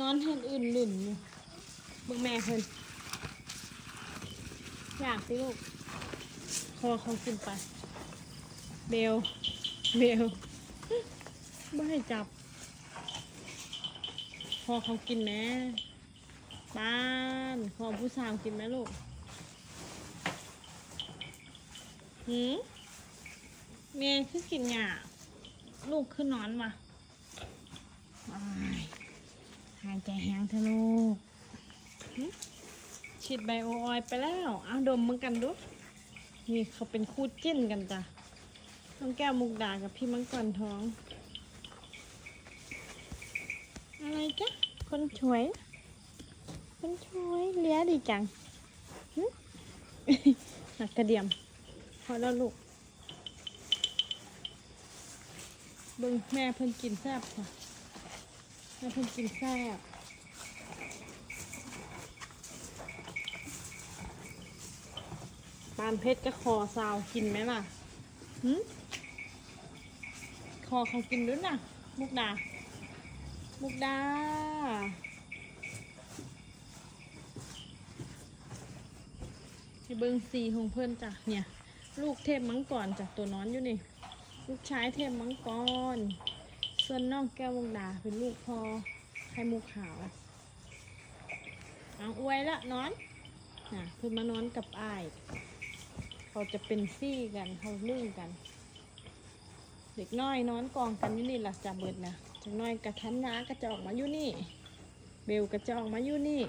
นอนเห็นอื่นหลุ่นอยู่บิ่งแม่เพิ่นอยากสิลูกคอเขาขึ้นไป เบล เบลไม่ให้จับพอเขากินแม่บ้านขอผู้สาวกินไหมลูกหืมเมย์คือกินหยาลูกขึ้นนอนมาอ้ายหาย ใจแห้งเถอลูกฉีดไบโอออยล์ไปแล้วเอาดมมึงกันดู นี่เขาเป็นคู่จิ้นกันจ้ะน้องแก้วมุกดากับพี่มังกรทอง อะไรจ๊ะ คนช่วย คนช่วยเลี้ยดีจังหักกระเดียม พอแล้วลูกบิ่งแม่เพิ่นกินแซ่บค่ะแม่เพิ่นกินแซ่บ ปานเพชรก็คอซาวกินไหมล่ะหึคอเขากินด้วยนะมุกดา มุกดาให้เบิ้งสีของเพื่อนจ้ะเนี่ย ลูกเทพมังกรจ้ะตัวนอนอยู่นี่ ลูกชายเทพมังกร ส่วนน้องแก้ววงดาเป็นลูกพ่อไข่มุกขาวเอาอวยละนอนน่ะเพื่อนมานอนกับอ้าย เขาจะเป็นซี่กันเขานึ่งกัน เด็กน้อยนอนกองกันอยู่นี่ล่ะจะเบิดนะเด็กน้อยกระทันนาก็จะออกมาอยู่นี่ เบลก็จะออกมาอยู่นี่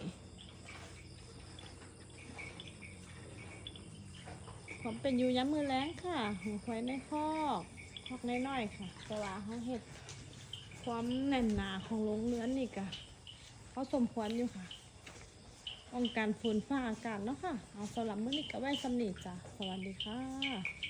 ผมเป็นอยู่ย้ำมือแรงค่ะหูควายในคอกคอกน้อยๆค่ะแต่ว่าเขาเห็ดความแน่นหนาของโรงเรือนนี่กะเขาสมควรอยู่ค่ะ ป้องกันฝนฟ้าอากาศเนาะค่ะ เอาสำหรับมื้อนี้ก็ไว้สำนีจ้ะ สวัสดีค่ะ